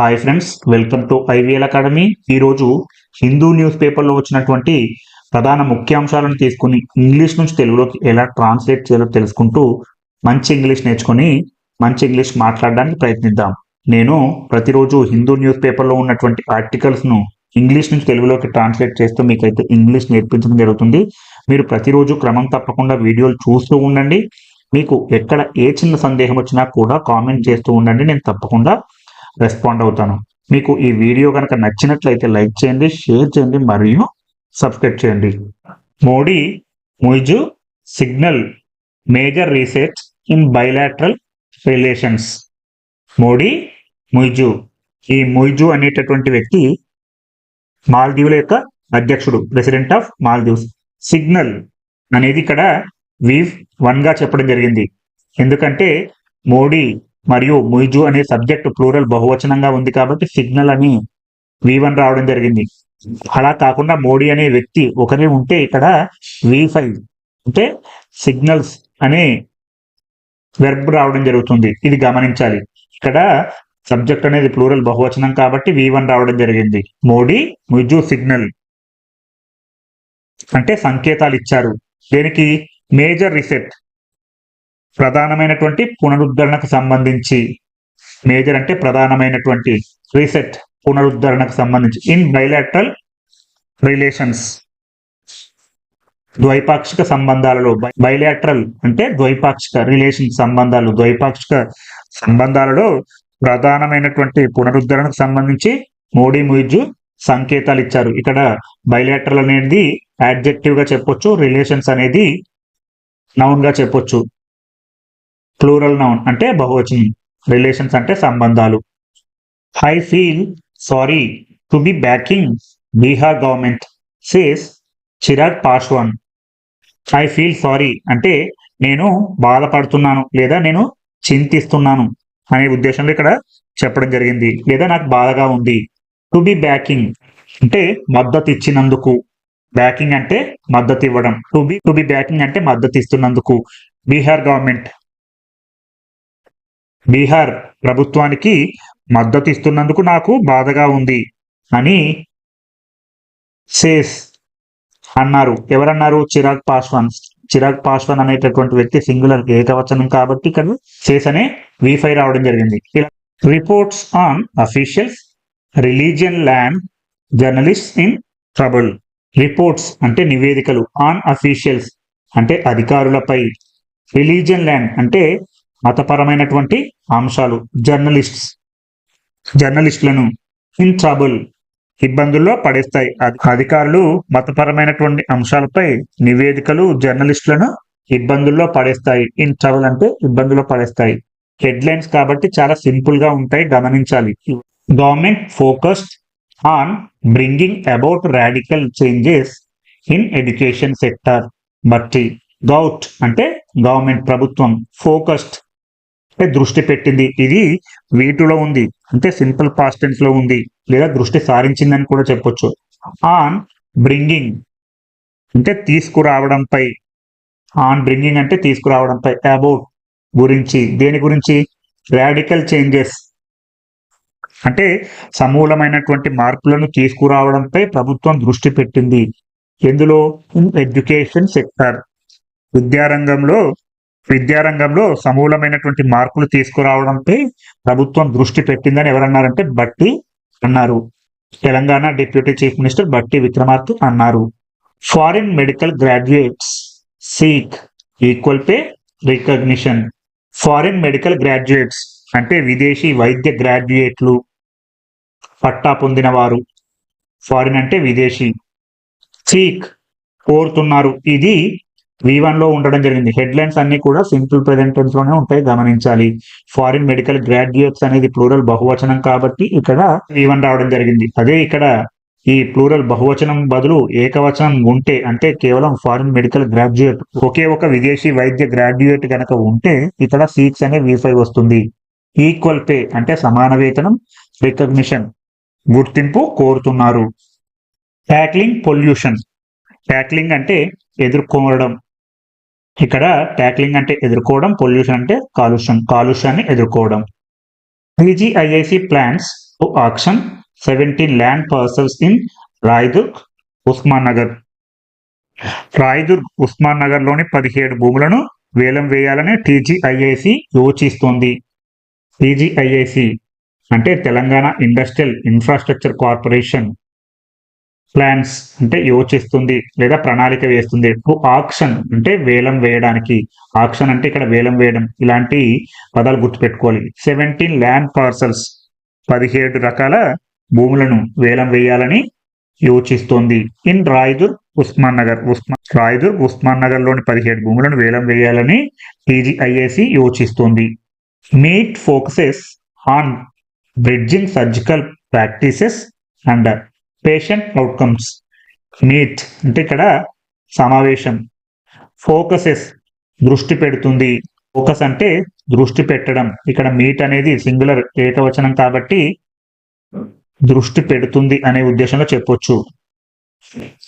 Hi friends welcome to IVL academy ఈరోజు Hindu news పేపర్లో వచ్చినటువంటి ప్రధాన ముఖ్యాంశాలను తీసుకుని ఇంగ్లీష్ నుంచి తెలుగులోకి ఎలా ట్రాన్స్లేట్ చేయాలో తెలుసుకుంటూ మంచి ఇంగ్లీష్ నేర్చుకొని మంచి ఇంగ్లీష్ మాట్లాడడానికి ప్రయత్నిద్దాం. నేను ప్రతిరోజు హిందూ న్యూస్ పేపర్లో ఉన్నటువంటి ఆర్టికల్స్ను ఇంగ్లీష్ నుంచి తెలుగులోకి ట్రాన్స్లేట్ చేస్తూ మీకైతే ఇంగ్లీష్ నేర్పించడం జరుగుతుంది. మీరు ప్రతిరోజు క్రమం తప్పకుండా వీడియోలు చూస్తూ ఉండండి. మీకు ఎక్కడ ఏ చిన్న సందేహం వచ్చినా కూడా కామెంట్ చేస్తూ ఉండండి. నేను తప్పకుండా రెస్పాండ్ అవుతాను. మీకు ఈ వీడియో కనుక నచ్చినట్లయితే లైక్ చేయండి షేర్ చేయండి మరియు సబ్స్క్రైబ్ చేయండి. Modi Muizzu signal major research in bilateral relations. Modi Muizzu. ఈ ముయిజు అనేటటువంటి వ్యక్తి మాల్దీవుల యొక్క అధ్యక్షుడు ప్రెసిడెంట్ ఆఫ్ మాల్దీవ్స్. సిగ్నల్ అనేది ఇక్కడ వీవ్ వన్గా చెప్పడం జరిగింది. ఎందుకంటే మోడీ మరియు ముయిజు అనే సబ్జెక్ట్ ప్లూరల్ బహువచనంగా ఉంది కాబట్టి సిగ్నల్ అని వి వన్ రావడం జరిగింది. అలా కాకుండా మోడీ అనే వ్యక్తి ఒకరే ఉంటే ఇక్కడ వి ఫైవ్ అంటే సిగ్నల్స్ అనే వెర్బ్ రావడం జరుగుతుంది. ఇది గమనించాలి. ఇక్కడ సబ్జెక్ట్ అనేది ప్లూరల్ బహువచనం కాబట్టి వి వన్ రావడం జరిగింది. మోడీ ముయిజు సిగ్నల్ అంటే సంకేతాలు ఇచ్చారు. దేనికి? మేజర్ రిసెట్ ప్రధానమైనటువంటి పునరుద్ధరణకు సంబంధించి మేజర్ అంటే ప్రధానమైనటువంటి రీసెట్ పునరుద్ధరణకు సంబంధించి ఇన్ బైలాటరల్ రిలేషన్స్. ద్వైపాక్షిక సంబంధాలలో బైలాటరల్ అంటే ద్వైపాక్షిక రిలేషన్ సంబంధాలు. ద్వైపాక్షిక సంబంధాలలో ప్రధానమైనటువంటి పునరుద్ధరణకు సంబంధించి మోడీ ముయిజు సంకేతాలు ఇచ్చారు. ఇక్కడ బయలాటరల్ అనేది యాడ్జెక్టివ్గా చెప్పొచ్చు రిలేషన్స్ అనేది నౌన్గా చెప్పొచ్చు. ప్లూరల్ నౌన్ అంటే బహువచనం. రిలేషన్స్ అంటే సంబంధాలు. I feel sorry to be backing Bihar government says Chirag Paswan I feel sorry అంటే నేను బాధపడుతున్నాను లేదా నేను చింతిస్తున్నాను అనే ఉద్దేశంలో ఇక్కడ చెప్పడం జరిగింది లేదా నాకు బాధగా ఉంది. టు బి బ్యాకింగ్ అంటే మద్దతు ఇచ్చినందుకు. బ్యాకింగ్ అంటే మద్దతు ఇవ్వడం. To be to be backing అంటే మద్దతు ఇస్తున్నందుకు. బీహార్ గవర్నమెంట్ బీహార్ ప్రభుత్వానికి మద్దతు ఇస్తున్నందుకు నాకు బాధగా ఉంది అని సేస్ అన్నారు. ఎవరన్నారు? చిరాగ్ పాస్వాన్ చిరాగ్ పాస్వాన్ అనేటటువంటి వ్యక్తి సింగులర్ ఏకవచనం కాబట్టి ఇక్కడ సేస్ అనే వీఫై రావడం జరిగింది. Reports on officials religion land journalist in trouble. Reports అంటే నివేదికలు. ఆన్ అఫీషియల్స్ అంటే అధికారులపై. రిలీజియన్ ల్యాండ్ అంటే మతపరమైనటువంటి అంశాలు జర్నలిస్ట్స్ జర్నలిస్టులను ఇన్ ట్రబుల్ ఇబ్బందుల్లో పడేస్తాయి. అధికారులు మతపరమైనటువంటి అంశాలపై నివేదికలు జర్నలిస్టులను ఇబ్బందుల్లో పడేస్తాయి. ఇన్ ట్రబుల్ అంటే ఇబ్బందుల్లో పడేస్తాయి. హెడ్లైన్స్ కాబట్టి చాలా సింపుల్గా ఉంటాయి గమనించాలి. Government focused on bringing about radical changes in education sector. బట్టి గౌట్ అంటే గవర్నమెంట్ ప్రభుత్వం ఫోకస్డ్ దృష్టి పెట్టింది. ఇది వీటిలో ఉంది. అంటే సింపుల్ పాస్ట్ టెన్స్లో ఉంది. లేదా దృష్టి సారించిందని కూడా చెప్పొచ్చు. On bringing. అంటే తీసుకురావడంపై. ఆన్ బ్రింగింగ్ అంటే తీసుకురావడంపై. అబౌట్ గురించి. దేని గురించి? Radical changes. అంటే సమూలమైనటువంటి మార్పులను తీసుకురావడంపై ప్రభుత్వం దృష్టి పెట్టింది. ఎందులో? In education sector. విద్యారంగంలో విద్యారంగంలో సమూలమైనటువంటి మార్పులు తీసుకురావడంపై ప్రభుత్వం దృష్టి పెట్టిందని ఎవరన్నారంటే బట్టి అన్నారు. Telangana deputy chief minister Bhatti Vikramarka అన్నారు. Foreign medical graduates seek equal pay recognition. Foreign medical graduates అంటే విదేశీ వైద్య గ్రాడ్యుయేట్లు. పట్టా పొందిన వారు ఫారిన్ అంటే విదేశీ. సీక్ కోరుతున్నారు. ఇది వి వన్లో ఉండడం జరిగింది. హెడ్లైన్స్ అన్ని కూడా సింపుల్ ప్రెజెంటెన్స్లోనే ఉంటాయి గమనించాలి. ఫారిన్ మెడికల్ గ్రాడ్యుయేట్స్ అనేది ప్లూరల్ బహువచనం కాబట్టి ఇక్కడ వి వన్ రావడం జరిగింది. అదే ఇక్కడ ఈ ప్లూరల్ బహువచనం బదులు ఏకవచనం ఉంటే అంటే కేవలం ఫారిన్ మెడికల్ గ్రాడ్యుయేట్ ఒకే ఒక విదేశీ వైద్య గ్రాడ్యుయేట్ గనక ఉంటే ఇక్కడ సీట్స్ అనే వి ఫైవ్ వస్తుంది. ఈక్వల్ పే అంటే సమాన వేతనం రికగ్నిషన్ గుర్తింపు కోరుతున్నారు. ట్యాక్లింగ్ పొల్యూషన్ ట్యాక్లింగ్ అంటే ఎదుర్కోవడం ఇక్కడ ట్యాక్లింగ్ అంటే ఎదుర్కోవడం పొల్యూషన్ అంటే కాలుష్యం కాలుష్యాన్ని ఎదుర్కోవడం. TGIIC plans to auction seventeen land parcels in Raidurg Osman Nagar Raidurg Osman నగర్లోని పదిహేడు భూములను వేలం వేయాలని టీజీఐఐసి యోచిస్తోంది. టీజీఐఐసి అంటే Telangana industrial infrastructure corporation plans అంటే యోచిస్తుంది లేదా ప్రణాళిక వేస్తుంది. టు ఆక్షన్ అంటే వేలం వేయడానికి. ఆక్షన్ అంటే ఇక్కడ వేలం వేయడం. ఇలాంటి పదాలు గుర్తుపెట్టుకోవాలి. సెవెంటీన్ ల్యాండ్ పార్సల్స్ పదిహేడు రకాల భూములను వేలం వేయాలని యోచిస్తోంది ఇన్ రాయదుర్ ఉస్మాన్ నగర్ ఉస్మాన్ రాయదుర్ ఉస్మాన్ నగర్లోని పదిహేడు భూములను వేలం వేయాలని టీజీఐఏసి యోచిస్తోంది meet focuses on bridging surgical practices and patient outcomes meet అంటే ఇక్కడ సమావేశం. ఫోకసెస్ దృష్టి పెడుతుంది. ఫోకస్ అంటే దృష్టి పెట్టడం. ఇక్కడ మీట్ అనేది సింగులర్ ఏకవచనం కాబట్టి దృష్టి పెడుతుంది అనే ఉద్దేశంలో చెప్పొచ్చు.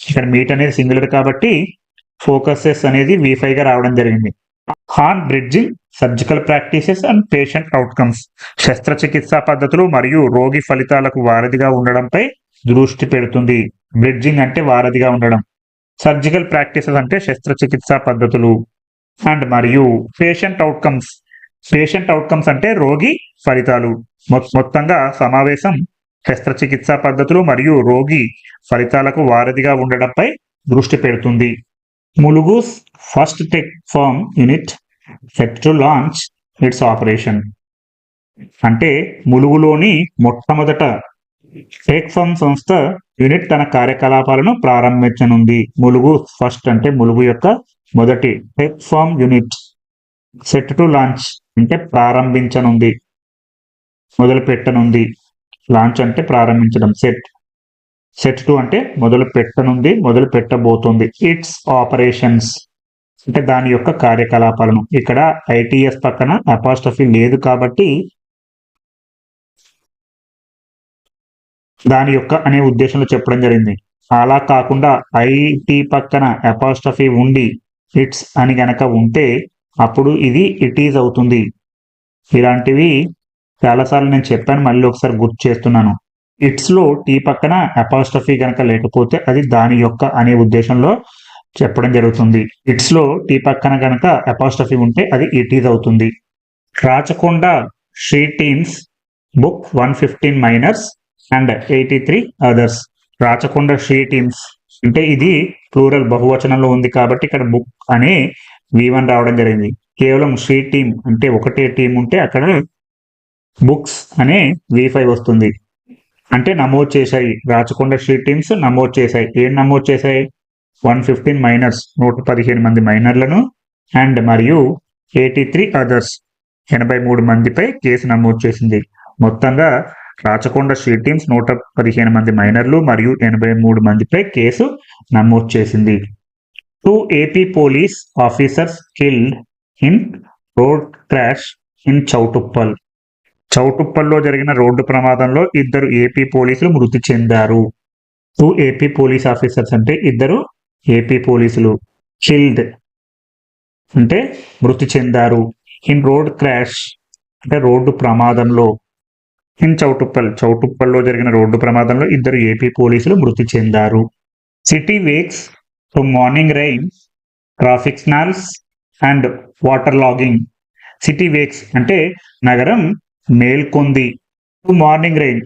ఇక్కడ మీట్ అనేది సింగులర్ కాబట్టి ఫోకసెస్ అనేది V5 గా రావడం జరిగింది. On bridging surgical practices and patient outcomes శస్త్రచికిత్సా పద్ధతులు మరియు రోగి ఫలితాలకు వారధిగా ఉండడంపై దృష్టి పెడుతుంది. బ్రిడ్జింగ్ అంటే వారధిగా ఉండడం. సర్జికల్ ప్రాక్టీసెస్ అంటే శస్త్రచికిత్సా పద్ధతులు. అండ్ మరియు పేషెంట్ అవుట్కమ్స్. పేషెంట్ అవుట్కమ్స్ అంటే రోగి ఫలితాలు. మొత్తంగా సమావేశం శస్త్రచికిత్సా పద్ధతులు మరియు రోగి ఫలితాలకు వారధిగా ఉండడంపై దృష్టి పెడుతుంది. Mulugu first tech farm unit set to launch its operation. అంటే ములుగులోని మొట్టమొదట ఫేక్ ఫార్మ్ సంస్థ యూనిట్ తన కార్యకలాపాలను ప్రారంభించనుంది. ములుగు ఫస్ట్ అంటే ములుగు యొక్క మొదటి tech farm unit set to launch అంటే ప్రారంభించనుంది. మొదలు పెట్టనుంది లాంచ్ అంటే ప్రారంభించడం. సెట్ సెట్ టు అంటే మొదలు పెట్టనుంది మొదలు పెట్టబోతుంది ఇట్స్ ఆపరేషన్స్ అంటే దాని యొక్క కార్యకలాపాలను. ఇక్కడ ఐటీఎస్ పక్కన అపాస్టఫీ లేదు కాబట్టి దాని యొక్క అనే ఉద్దేశంలో చెప్పడం జరిగింది. అలా కాకుండా ఐటీ పక్కన అపాస్టఫీ ఉండి ఇట్స్ అని గనక ఉంటే అప్పుడు ఇది ఇట్ ఈజ్ అవుతుంది. ఇలాంటివి చాలాసార్లు నేను చెప్పాను మళ్ళీ ఒకసారి గుర్తు చేస్తున్నాను. ఇట్స్లో టీ పక్కన అపాస్టఫీ గనక లేకపోతే అది దాని యొక్క అనే ఉద్దేశంలో చెప్పడం జరుగుతుంది. ఇట్స్లో టీ పక్కన గనక అపాస్టఫీ ఉంటే అది ఇట్ ఈజ్ అవుతుంది. Rachakonda she teams book one fifteen minors and eighty three others. Rachakonda she teams. అంటే ఇది ప్లూరల్ బహువచనంలో ఉంది కాబట్టి ఇక్కడ బుక్ అనే వి వన్ రావడం జరిగింది. కేవలం షీ టీమ్ అంటే ఒకటే టీం ఉంటే అక్కడ బుక్స్ అనే వి ఫైవ్ వస్తుంది. అంటే నమోదు చేశాయి. రాచకొండ షీ టీమ్స్ నమోదు చేశాయి. ఏం నమోదు చేశాయి? వన్ ఫిఫ్టీన్ మైనర్స్ నూట పదిహేను మంది మైనర్లను అండ్ మరియు ఎయిటీ త్రీ అదర్స్. ఎనభై మూడు మందిపై కేసు నమోదు చేసింది. మొత్తంగా రాచకొండ షీ టీమ్స్ నూట పదిహేను మంది మైనర్లు మరియు ఎనభై మూడు మందిపై కేసు నమోదు చేసింది. Two AP police officers killed in road crash in Choutuppal చౌటుప్పల్లో జరిగిన రోడ్డు ప్రమాదంలో ఇద్దరు ఏపీ పోలీసులు మృతి చెందారు. టూ ఏపీ పోలీస్ ఆఫీసర్స్ అంటే ఇద్దరు ఏపీ పోలీసులు కిల్డ్ అంటే మృతి చెందారు. ఇన్ రోడ్ క్రాష్ అంటే రోడ్డు ప్రమాదంలో ఇన్ చౌటుప్పల్ చౌటుప్పల్లో జరిగిన రోడ్డు ప్రమాదంలో ఇద్దరు ఏపీ పోలీసులు మృతి చెందారు. City wakes to morning rain traffic snarls and water logging. City wakes అంటే నగరం మేల్కొంది. టు మార్నింగ్ రైన్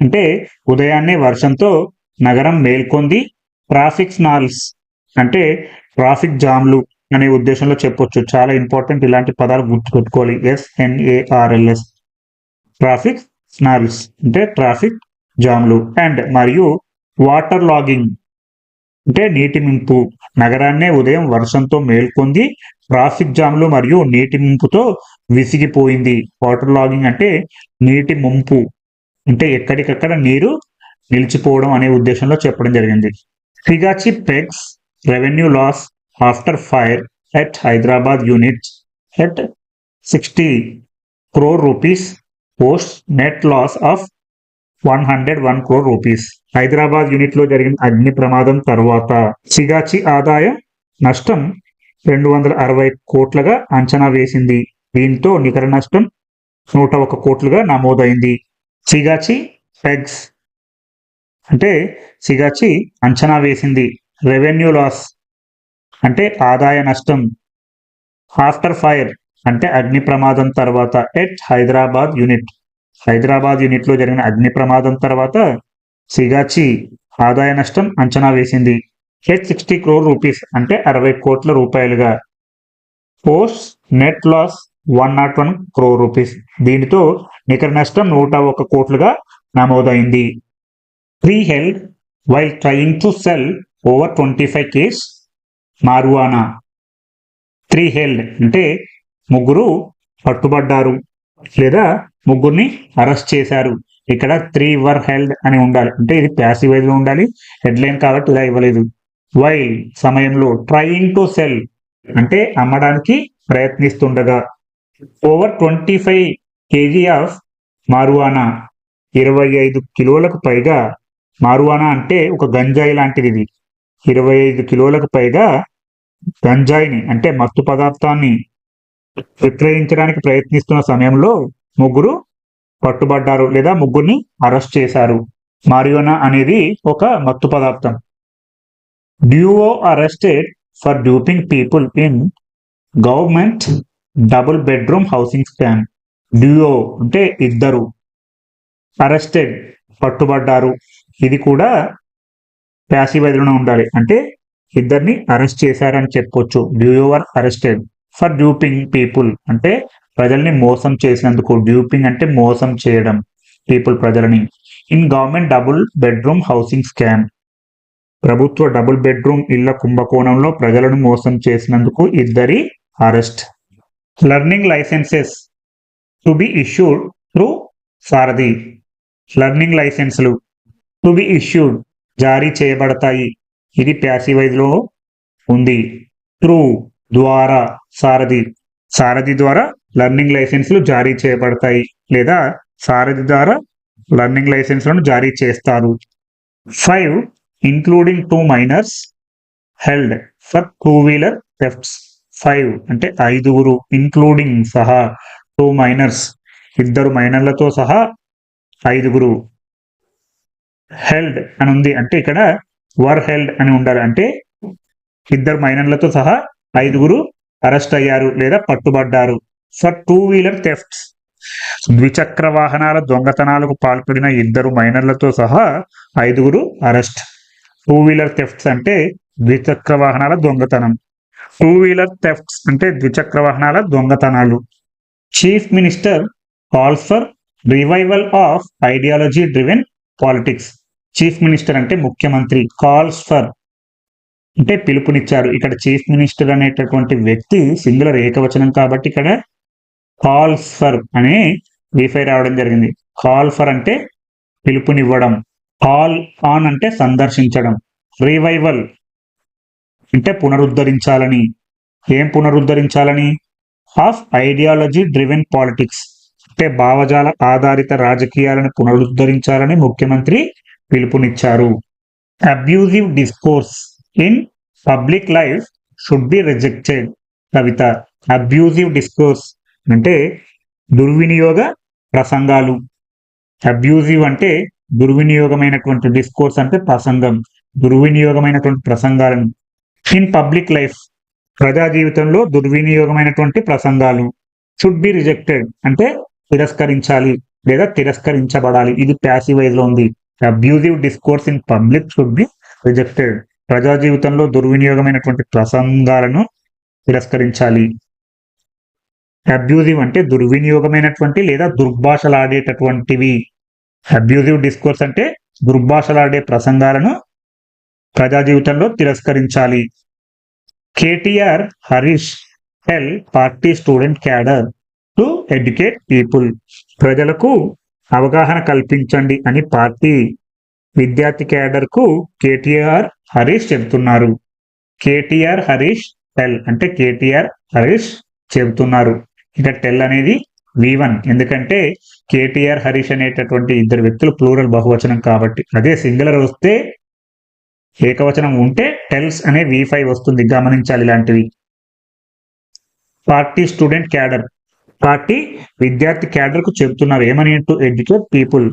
అంటే ఉదయాన్నే వర్షంతో నగరం మేల్కొంది. ట్రాఫిక్ స్నాల్స్ అంటే ట్రాఫిక్ జామ్లు అనే ఉద్దేశంలో చెప్పొచ్చు. చాలా ఇంపార్టెంట్ ఇలాంటి పదాలు గుర్తుపెట్టుకోవాలి. ఎస్ఎన్ఏఆర్ఎల్ఎస్ ట్రాఫిక్ స్నాల్స్ అంటే ట్రాఫిక్ జామ్లు అండ్ మరియు వాటర్ లాగింగ్ అంటే నీటి మింపు. నగరాన్నే ఉదయం వర్షంతో మేల్కొంది ట్రాఫిక్ జామ్లు మరియు నీటి ముంపుతో విసిగిపోయింది. వాటర్ లాగింగ్ అంటే నీటి ముంపు అంటే ఎక్కడికక్కడ నీరు నిలిచిపోవడం అనే ఉద్దేశంలో చెప్పడం జరిగింది. Sigachi pegs revenue loss after fire at Hyderabad unit at sixty crore rupees post net loss of one hundred one crore rupees. Hyderabad యూనిట్లో జరిగిన అగ్ని ప్రమాదం తర్వాత సిగాచి ఆదాయం నష్టం రెండు వందల అరవై కోట్లుగా అంచనా వేసింది. దీంతో నికర నష్టం నూట ఒక కోట్లుగా నమోదైంది. సిగాచి పెగ్స్ అంటే సిగాచి అంచనా వేసింది. రెవెన్యూ లాస్ అంటే ఆదాయ నష్టం. ఆఫ్టర్ ఫైర్ అంటే అగ్ని ప్రమాదం తర్వాత ఎట్ హైదరాబాద్ యూనిట్. హైదరాబాద్ యూనిట్లో జరిగిన అగ్ని ప్రమాదం తర్వాత సిగాచి ఆదాయ నష్టం అంచనా వేసింది. హెచ్ సిక్స్టీ క్రోర్ రూపీస్ అంటే అరవై కోట్ల రూపాయలుగా. Post net loss one naught one crore rupees. దీనితో నికర నష్టం నూట ఒక కోట్లుగా నమోదైంది. Three held while trying to sell over twenty five kg marijuana. Three held అంటే ముగ్గురు పట్టుబడ్డారు లేదా ముగ్గురిని అరెస్ట్ చేశారు. ఇక్కడ త్రీ వర్ హెల్డ్ అని ఉండాలి. అంటే ఇది ప్యాసివ్లో ఉండాలి. హెడ్లైన్ కాబట్టి ఇలా ఇవ్వలేదు. వై సమయంలో ట్రయింగ్ టు సెల్ అంటే అమ్మడానికి ప్రయత్నిస్తుండగా. Over twenty five kg of marijuana ఇరవై ఐదు కిలోలకు పైగా మారువానా అంటే ఒక గంజాయి లాంటిది ఇది. ఇరవై ఐదు కిలోలకు పైగా గంజాయిని అంటే మత్తు పదార్థాన్ని విక్రయించడానికి ప్రయత్నిస్తున్న సమయంలో ముగ్గురు పట్టుబడ్డారు లేదా ముగ్గురిని అరెస్ట్ చేశారు. మారియోనా అనేది ఒక మత్తు పదార్థం. Duo arrested for duping people in government double bedroom housing scam duo అంటే ఇద్దరు. అరెస్టెడ్ పట్టుబడ్డారు. ఇది కూడా ప్యాసివ్ ఎదురున ఉండాలి. అంటే ఇద్దరిని అరెస్ట్ చేశారని చెప్పొచ్చు. డ్యూఓవర్ అరెస్టెడ్ ఫర్ డ్యూపింగ్ పీపుల్ అంటే ప్రజల్ని మోసం చేసినందుకు డ్యూపింగ్ అంటే మోసం చేయడం పీపుల్ ప్రజలని. In government double bedroom housing scam ప్రభుత్వ డబుల్ బెడ్రూమ్ ఇళ్ళ కుంభకోణంలో ప్రజలను మోసం చేసినందుకు ఇద్దరి arrest learning licences to be issued through Sarathi. Learning లైసెన్సులు టు బి ఇష్యూడ్ జారీ చేయబడతాయి. ఇది ప్యాసివైజ్లో ఉంది. త్రూ ద్వారా సారథి సారథి ద్వారా లర్నింగ్ లైసెన్సులు జారీ చేయబడతాయి లేదా సారథి ద్వారా లర్నింగ్ లైసెన్స్లను జారీ చేస్తారు. Five including two minors held for two wheeler thefts five అంటే ఐదుగురు ఇంక్లూడింగ్ సహా టూ మైనర్స్ ఇద్దరు మైనర్లతో సహా ఐదుగురు హెల్డ్ అని ఉంది. అంటే ఇక్కడ వర్ హెల్డ్ అని ఉండాలి. అంటే ఇద్దరు మైనర్లతో సహా ఐదుగురు అరెస్ట్ అయ్యారు లేదా పట్టుబడ్డారు. ఫర్ టూ వీలర్ థెఫ్ట్స్ ద్విచక్ర వాహనాల దొంగతనాలకు పాల్పడిన ఇద్దరు మైనర్లతో సహా ఐదుగురు అరెస్ట్. టూ వీలర్ థెఫ్ట్స్ అంటే ద్విచక్ర వాహనాల దొంగతనం. టూ వీలర్ థెఫ్ట్స్ అంటే ద్విచక్ర వాహనాల దొంగతనాలు. Chief minister calls for revival of ideology driven politics. Chief minister అంటే ముఖ్యమంత్రి. కాల్స్ ఫర్ అంటే పిలుపునిచ్చారు ఇక్కడ చీఫ్ మినిస్టర్ అనేటటువంటి వ్యక్తి సింగులర్ ఏకవచనం కాబట్టి ఇక్కడ కాల్స్ ఫర్ అనే వీఫై రావడం జరిగింది. కాల్ ఫర్ అంటే పిలుపునివ్వడం. కాల్ ఆన్ అంటే సందర్శించడం. రివైవల్ అంటే పునరుద్ధరించాలని. ఏం పునరుద్ధరించాలని? Of ideology driven politics. అంటే భావజాల ఆధారిత రాజకీయాలను పునరుద్ధరించాలని ముఖ్యమంత్రి పిలుపునిచ్చారు. Abusive discourse in public life should be rejected Kavitha abusive discourse అంటే దుర్వినియోగ ప్రసంగాలు. అబ్యూజివ్ అంటే దుర్వినియోగమైనటువంటి డిస్కోర్స్ అంటే ప్రసంగం దుర్వినియోగమైనటువంటి ప్రసంగాలను. ఇన్ పబ్లిక్ లైఫ్ ప్రజా జీవితంలో దుర్వినియోగమైనటువంటి ప్రసంగాలు షుడ్ బి రిజెక్టెడ్ అంటే తిరస్కరించాలి లేదా తిరస్కరించబడాలి. ఇది ప్యాసివైజ్లో ఉంది. Abusive discourse in public should be rejected ప్రజా జీవితంలో దుర్వినియోగమైనటువంటి ప్రసంగాలను తిరస్కరించాలి. అబ్యూజివ్ అంటే దుర్వినియోగమైనటువంటి లేదా దుర్భాషలాడేటటువంటివి. అబ్యూజివ్ డిస్కోర్స్ అంటే దుర్భాషలాడే ప్రసంగాలను ప్రజా జీవితంలో తిరస్కరించాలి. KTR Harish tell party student cadre to educate people. ప్రజలకు అవగాహన కల్పించండి అని పార్టీ విద్యార్థి క్యాడర్కు కేటీఆర్ హరీష్ చెబుతున్నారు. కేటీఆర్ హరీష్ టెల్ అంటే కేటీఆర్ హరీష్ చెబుతున్నారు. ఇక టెల్ అనేది వి వన్. ఎందుకంటే కేటీఆర్ హరీష్ అనేటటువంటి ఇద్దరు వ్యక్తులు ప్లూరల్ బహువచనం కాబట్టి. అదే సింగులర్ వస్తే ఏకవచనం ఉంటే టెల్స్ అనే వి ఫైవ్ వస్తుంది. గమనించాలి ఇలాంటివి. Party student cadre. పార్టీ విద్యార్థి క్యాడర్కు చెబుతున్నారు. ఏమని టు ఎడ్యుకేట్ పీపుల్.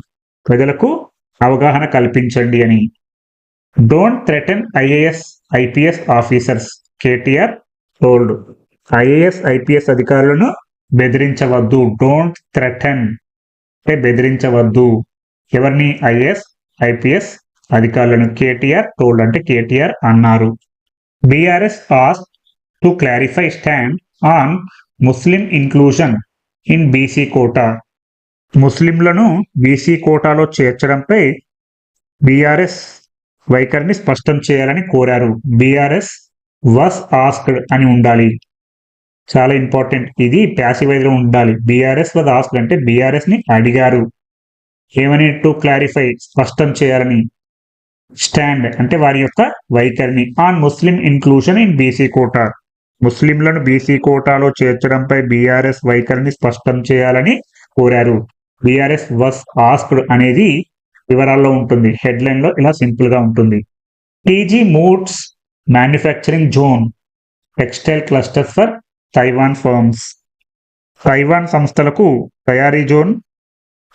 ప్రజలకు అవగాహన కల్పించండి అని. Don't threaten IAS IPS officers KTR told IAS IPS అధికారులను బెదిరించవద్దు. డోంట్ థ్రెటన్ అంటే బెదిరించవద్దు. ఎవరిని ఐఏఎస్ ఐపీఎస్ అధికారులను కేటీఆర్ టోల్డ్ అంటే కేటీఆర్ అన్నారు. BRS has to clarify stand on Muslim inclusion in BC quota ముస్లింలను బీసీ కోటాలో చేర్చడంపై బీఆర్ఎస్ వైఖరిని స్పష్టం చేయాలని కోరారు. బీఆర్ఎస్ వాస్ ఆస్క్డ్ అని ఉండాలి. చాలా ఇంపార్టెంట్ ఇది ప్యాసివైజ్లో ఉండాలి. బీఆర్ఎస్ వాజ్ ఆస్క్డ్ అంటే బీఆర్ఎస్ని అడిగారు. ఏమని? టు క్లారిఫై స్పష్టం చేయాలని. స్టాండ్ అంటే వారి యొక్క వైఖరిని. On Muslim inclusion in BC quota ముస్లింలను బీసీ కోటాలో చేర్చడంపై బీఆర్ఎస్ వైఖరిని స్పష్టం చేయాలని కోరారు. బీఆర్ఎస్ వస్ ఆస్క్డ్ అనేది వివరాల్లో ఉంటుంది. హెడ్లైన్లో ఇలా సింపుల్గా ఉంటుంది. TG moods manufacturing zone textile clusters for Taiwan firms Taiwan సంస్థలకు తయారీ జోన్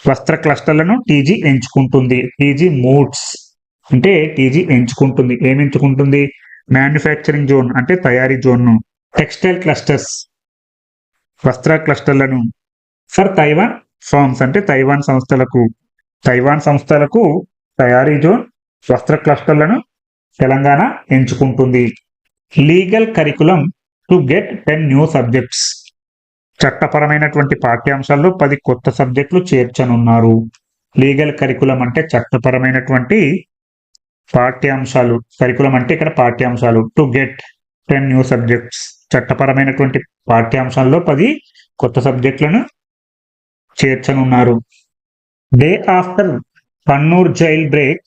వస్త్ర క్లస్టర్లను టీజీ ఎంచుకుంటుంది. టీజీ మూడ్స్ అంటే టీజీ ఎంచుకుంటుంది. ఏమి ఎంచుకుంటుంది? మ్యానుఫ్యాక్చరింగ్ జోన్ అంటే తయారీ జోన్ను టెక్స్టైల్ క్లస్టర్స్ వస్త్ర క్లస్టర్లను ఫర్ తైవాన్ ఫార్మ్స్ అంటే తైవాన్ సంస్థలకు తైవాన్ సంస్థలకు తయారీ జోన్ వస్త్ర క్లస్టర్లను తెలంగాణ ఎంచుకుంటుంది. Legal curriculum to get ten new subjects. చట్టపరమైనటువంటి పాఠ్యాంశాల్లో పది కొత్త సబ్జెక్టులు చేర్చనున్నారు. లీగల్ కరికులం అంటే చట్టపరమైనటువంటి పాఠ్యాంశాలు. కరికులం అంటే ఇక్కడ పాఠ్యాంశాలు. To get ten new subjects. చట్టపరమైనటువంటి పాఠ్యాంశాల్లో పది కొత్త సబ్జెక్టులను చేర్చనున్నారు. Day after Kannur jail break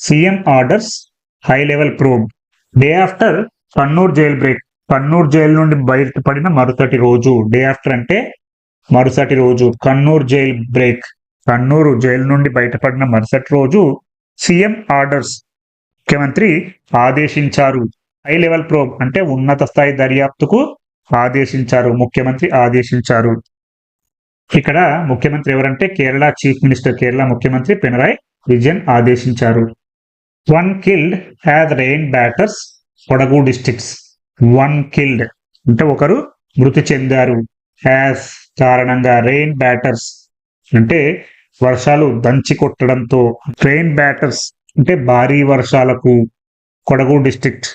CM orders high level probe day after Kannur jail break Kannur jail నుండి బయటపడిన మరుసటి రోజు. డే ఆఫ్టర్ అంటే మరుసటి రోజు. Kannur jail break Kannur jail నుండి బయటపడిన మరుసటి రోజు సీఎం ఆర్డర్స్ ముఖ్యమంత్రి ఆదేశించారు. హై లెవెల్ ప్రోబ్ అంటే ఉన్నత స్థాయి దర్యాప్తుకు ఆదేశించారు ముఖ్యమంత్రి ఆదేశించారు. ఇక్కడ ముఖ్యమంత్రి ఎవరంటే కేరళ చీఫ్ మినిస్టర్ కేరళ ముఖ్యమంత్రి పినరాయ్ విజయన్ ఆదేశించారు. One killed as rain batters Kodagu districts one killed అంటే ఒకరు మృతి చెందారు. హ్యాస్ కారణంగా రెయిన్ బ్యాటర్స్ అంటే వర్షాలు దంచి కొట్టడంతో. రెయిన్ బ్యాటర్స్ అంటే భారీ వర్షాలకు కొడగు డిస్టిక్ట్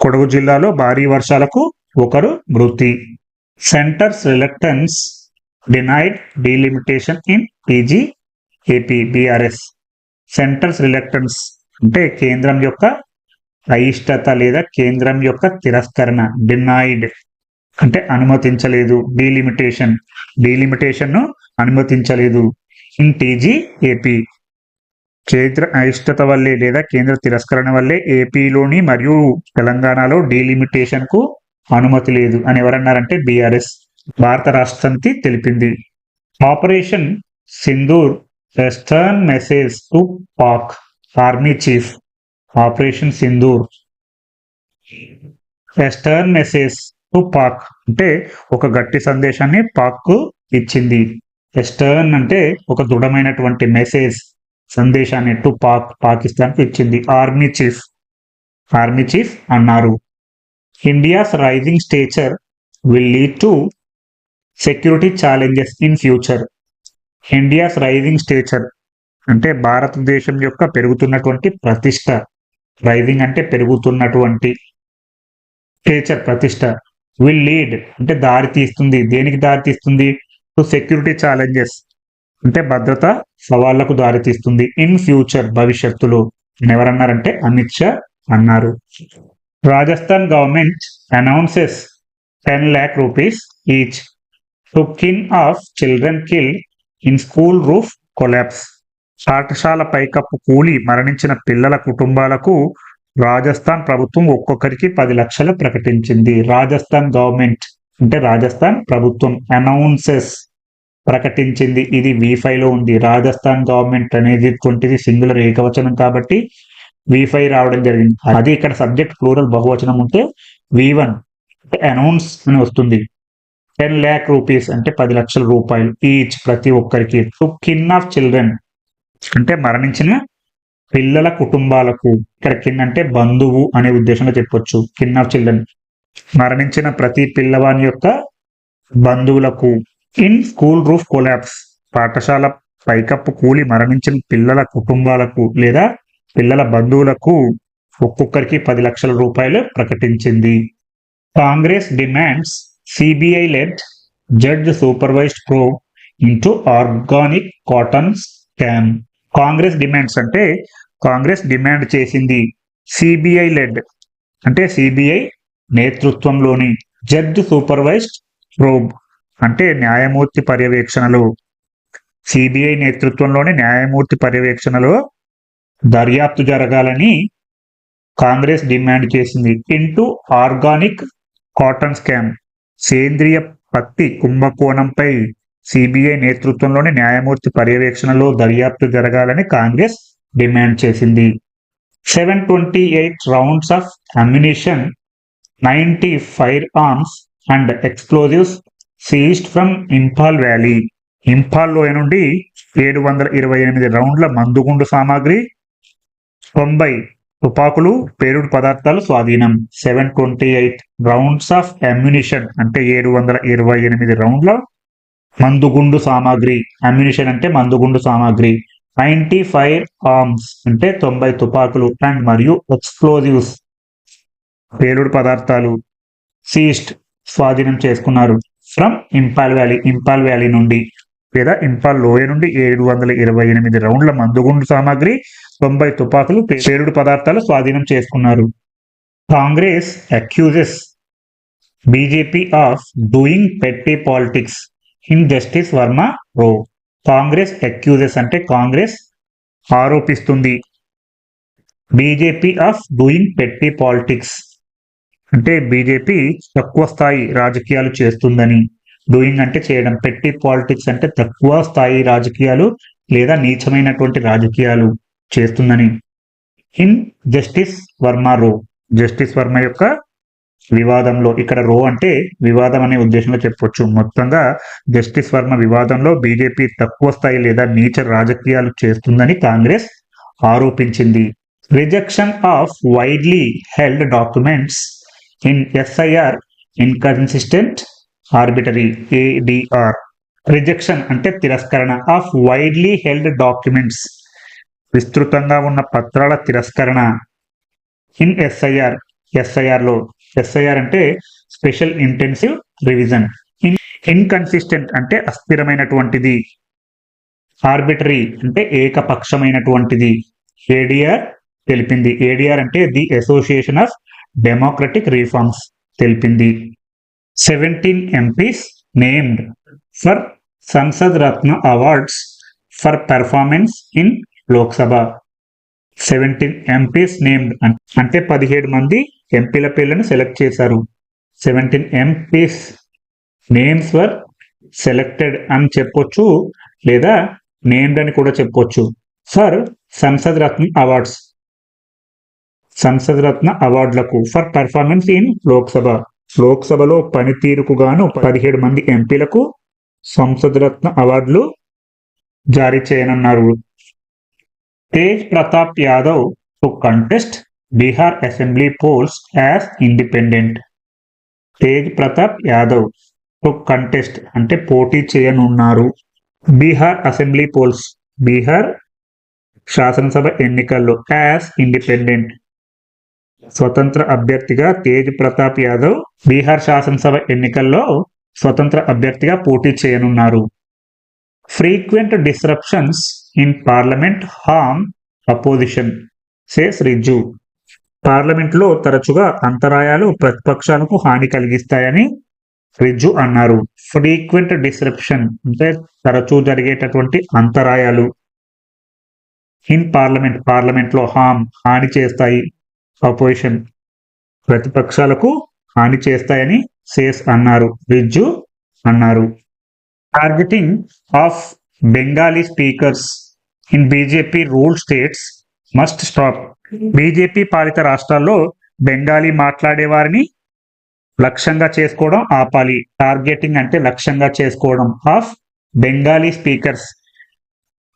కొడగు జిల్లాలో భారీ వర్షాలకు ఒకరు మృతి. Centre's reluctance denied delimitation in PG, AP BRS centre's reluctance అంటే కేంద్రం యొక్క అయిష్టత లేదా కేంద్రం యొక్క తిరస్కరణ డినైడ్ అంటే అనుమతించలేదు డీలిమిటేషన్ డీలిమిటేషన్ను అనుమతించలేదు. ఇన్ టీజీ ఏపీ కేంద్ర అయిష్టత వల్లే లేదా కేంద్ర తిరస్కరణ వల్లే ఏపీలోని మరియు తెలంగాణలో డీలిమిటేషన్కు అనుమతి లేదు అని ఎవరన్నారంటే బీఆర్ఎస్ భారత రాష్ట్ర తెలిపింది. Operation Sindoor western message to Pak army chief. Operation Sindoor. Western message to Pak అంటే ఒక గట్టి సందేశాన్ని పాక్ ఇచ్చింది. వెస్టర్న్ అంటే ఒక దృఢమైనటువంటి మెసేజ్ సందేశాన్ని టు పాక్ పాకిస్తాన్కు ఇచ్చింది. Army chief. ఆర్మీ చీఫ్ అన్నారు. India's rising stature will lead to security challenges in future. India's rising stature అంటే భారతదేశం యొక్క పెరుగుతున్నటువంటి ప్రతిష్ట. రైజింగ్ అంటే పెరుగుతున్నటువంటి స్టేచర్ ప్రతిష్ట. విల్ లీడ్ అంటే దారి తీస్తుంది. దేనికి దారి తీస్తుంది? టు సెక్యూరిటీ ఛాలెంజెస్ అంటే భద్రత సవాళ్ళకు దారి తీస్తుంది. ఇన్ ఫ్యూచర్ భవిష్యత్తులో. ఎవరన్నారంటే అమిత్ షా అన్నారు. Rajasthan government announces ten lakh rupees each to kin of children killed in school roof collapse పాఠశాల పైకప్పు కూలి మరణించిన పిల్లల కుటుంబాలకు రాజస్థాన్ ప్రభుత్వం ఒక్కొక్కరికి పది లక్షలు ప్రకటించింది. రాజస్థాన్ గవర్నమెంట్ అంటే రాజస్థాన్ ప్రభుత్వం అనౌన్సెస్ ప్రకటించింది. ఇది వీఫైలో లో ఉంది. రాజస్థాన్ గవర్నమెంట్ అనేది కొంటిది సింగులర్ ఏకవచనం కాబట్టి వీఫై రావడం జరిగింది. అది ఇక్కడ సబ్జెక్ట్ ప్లూరల్ బహువచనం ఉంటే వి వన్ అనౌన్స్ అని వస్తుంది. టెన్ ల్యాక్ రూపీస్ అంటే పది లక్షల రూపాయలు ఈచ్ ప్రతి ఒక్కరికి. టు కిన్ ఆఫ్ చిల్డ్రన్ అంటే మరణించిన పిల్లల కుటుంబాలకు. ఇక్కడ కింద అంటే బంధువు అనే ఉద్దేశంలో చెప్పొచ్చు. ఆఫ్ చిల్డ్రన్ మరణించిన ప్రతి పిల్లవాని యొక్క బంధువులకు. ఇన్ స్కూల్ రూఫ్ కొలాప్స్ పాఠశాల పైకప్పు కూలి మరణించిన పిల్లల కుటుంబాలకు లేదా పిల్లల బంధువులకు ఒక్కొక్కరికి పది లక్షల రూపాయలు ప్రకటించింది. Congress demands CBI led judge supervised probe into organic cotton scam Congress demands అంటే కాంగ్రెస్ డిమాండ్ చేసింది సిబిఐ లెడ్ అంటే సిబిఐ నేతృత్వంలోని జడ్జ్ సూపర్వైజ్డ్ ప్రోబ్ అంటే న్యాయమూర్తి పర్యవేక్షణలో. సిబిఐ నేతృత్వంలోని న్యాయమూర్తి పర్యవేక్షణలో దర్యాప్తు జరగాలని కాంగ్రెస్ డిమాండ్ చేసింది. ఇంటూ ఆర్గానిక్ కాటన్ స్కామ్ సేంద్రియ పత్తి కుంభకోణంపై సిబిఐ నేతృత్వంలోని న్యాయమూర్తి పర్యవేక్షణలో దర్యాప్తు జరగాలని కాంగ్రెస్ డిమాండ్ చేసింది. Seven twenty eight rounds of ammunition ninety firearms and explosives seized from Imphal valley. Imphal లోయ నుండి ఏడు వందల ఇరవై ఎనిమిది రౌండ్ల మందుగుండు సామాగ్రి తొంభై తుపాకులు పేరుడు పదార్థాలు స్వాధీనం. Seven twenty eight rounds of ammunition అంటే ఏడు వందల ఇరవై ఎనిమిది రౌండ్ల మందుగుండు సామాగ్రి. అమ్యునిషన్ అంటే మందుగుండు సామాగ్రి. నైంటీ ఫైవ్ ఆర్మ్స్ అంటే తొంభై తుపాకులు అండ్ మరియు ఎక్స్ప్లోజివ్స్. పేలుడు పదార్థాలు. సీస్ట్ స్వాధీనం చేసుకున్నారు. From Imphal valley Imphal valley నుండి. లేదా ఇంపాల్ లోయ నుండి ఏడు వందల ఇరవై ఎనిమిది రౌండ్ల మందుగుండు సామాగ్రి తొంభై తుపాకులు పేలుడు పదార్థాలు స్వాధీనం చేసుకున్నారు. Congress accuses BJP of doing petty politics in Justice Varma row Congress accuses అంటే Congress ఆరోపిస్తుంది. BJP of doing petty politics అంటే బీజేపీ తక్కువ స్థాయి రాజకీయాలు చేస్తుందని. డూయింగ్ అంటే చేయడం పెట్టి పాలిటిక్స్ అంటే తక్కువ స్థాయి రాజకీయాలు లేదా నీచమైనటువంటి రాజకీయాలు. చేస్తుందని. ఇన్ జస్టిస్ వర్మ రో జస్టిస్ వర్మ యొక్క వివాదంలో ఇక్కడ రో అంటే వివాదం అనే ఉద్దేశంలో చెప్పొచ్చు. మొత్తంగా జస్టిస్ వర్మ వివాదంలో బీజేపీ తక్కువ స్థాయి లేదా నీచ రాజకీయాలు చేస్తుందని కాంగ్రెస్ ఆరోపించింది. Rejection of widely held documents in SIR inconsistent arbitrary ADR rejection అంటే తిరస్కరణ ఆఫ్ వైడ్లీ హెల్డ్ డాక్యుమెంట్స్ విస్తృతంగా ఉన్న పత్రాల తిరస్కరణ. ఇన్ ఎస్ఐఆర్ ఎస్ఐఆర్లో ఎస్ఐఆర్ అంటే special intensive revision. In inconsistent అంటే అస్థిరమైనటువంటిది. ఆర్బిటరీ అంటే ఏకపక్షమైనటువంటిది. ఏడిఆర్ తెలిపింది. ఏడిఆర్ అంటే the association of democratic reforms తెలిపింది. Seventeen MPs named for Sansad Ratna awards for performance in Lok Sabha seventeen MPs named అంటే పదిహేడు మంది ఎంపీల పేర్లను సెలెక్ట్ చేశారు. Seventeen MPs names were selected అని చెప్పొచ్చు లేదా నేమ్డ్ అని కూడా చెప్పొచ్చు. ఫర్ సంసద్ రత్న అవార్డ్స్ సంసద్ రత్న అవార్డులకు ఫర్ పర్ఫార్మెన్స్ ఇన్ లోక్సభ లోక్సభలో పనితీరుకు గాను పదిహేడు మంది ఎంపీలకు సంసద్ రత్న అవార్డులు జారీ చేయనున్నారు. Tej Pratap Yadav to contest Bihar assembly polls as independent Tej Pratap Yadav to contest అంటే పోటీ చేయనున్నారు. బీహార్ అసెంబ్లీ పోల్స్ బీహార్ శాసనసభ ఎన్నికల్లో యాజ్ ఇండిపెండెంట్ స్వతంత్ర అభ్యర్థిగా తేజ్ ప్రతాప్ యాదవ్ బీహార్ శాసనసభ ఎన్నికల్లో స్వతంత్ర అభ్యర్థిగా పోటీ చేయనున్నారు. Frequent disruptions in parliament harm opposition says Rijiju పార్లమెంట్లో తరచుగా అంతరాయాలు ప్రతిపక్షాలకు హాని కలిగిస్తాయని రిజ్జు అన్నారు. ఫ్రీక్వెంట్ డిస్రప్షన్ అంటే తరచూ జరిగేటటువంటి అంతరాయాలు. ఇన్ పార్లమెంట్ పార్లమెంట్లో హామ్ హాని చేస్తాయి అపోజిషన్ ప్రతిపక్షాలకు హాని చేస్తాయని సేస్ అన్నారు. రిజ్జు అన్నారు. Targeting of Bengali speakers in BJP rule states must stop. BJP పాలిత రాష్ట్రాల్లో బెంగాలీ మాట్లాడే వారిని లక్ష్యంగా చేసుకోవడం ఆపాలి. టార్గెటింగ్ అంటే లక్ష్యంగా చేసుకోవడం ఆఫ్ బెంగాలీ స్పీకర్స్.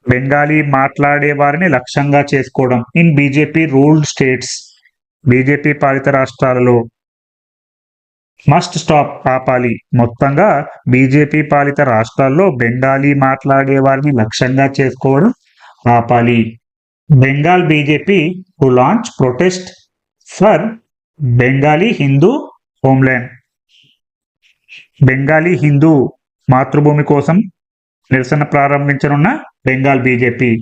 బెంగాలీ మాట్లాడే వారిని లక్ష్యంగా చేసుకోవడం in BJP ruled states. BJP పాలిత రాష్ట్రాలలో మస్ట్ స్టాప్ ఆపాలి. మొత్తంగా బీజేపీ పాలిత రాష్ట్రాల్లో బెంగాలీ మాట్లాడే వారిని లక్ష్యంగా చేసుకోవడం ఆపాలి. Bengal BJP to launch protest for Bengali Hindu homeland Bengali Hindu మాతృభూమి కోసం నిరసన ప్రారంభించనున్న Bengal BJP.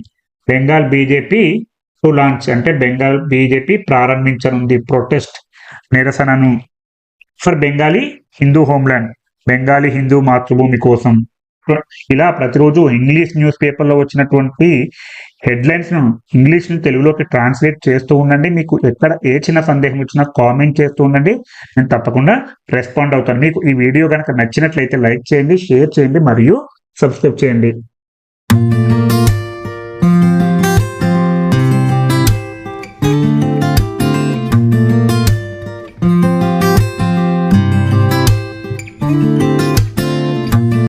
Bengal BJP to launch అంటే బెంగాల్ బీజేపీ ప్రారంభించనుంది protest నిరసనను. For Bengali Hindu homeland Bengali Hindu మాతృభూమి కోసం. ఇలా ప్రతిరోజు ఇంగ్లీష్ న్యూస్ పేపర్లో వచ్చినటువంటి హెడ్లైన్స్ను ఇంగ్లీష్ను తెలుగులోకి ట్రాన్స్లేట్ చేస్తూ ఉండండి. మీకు ఎక్కడ ఏ చిన్న సందేహం వచ్చినా కామెంట్ చేస్తూ ఉండండి. నేను తప్పకుండా రెస్పాండ్ అవుతాను. మీకు ఈ వీడియో కనుక నచ్చినట్లయితే లైక్ చేయండి షేర్ చేయండి మరియు సబ్స్క్రైబ్ చేయండి.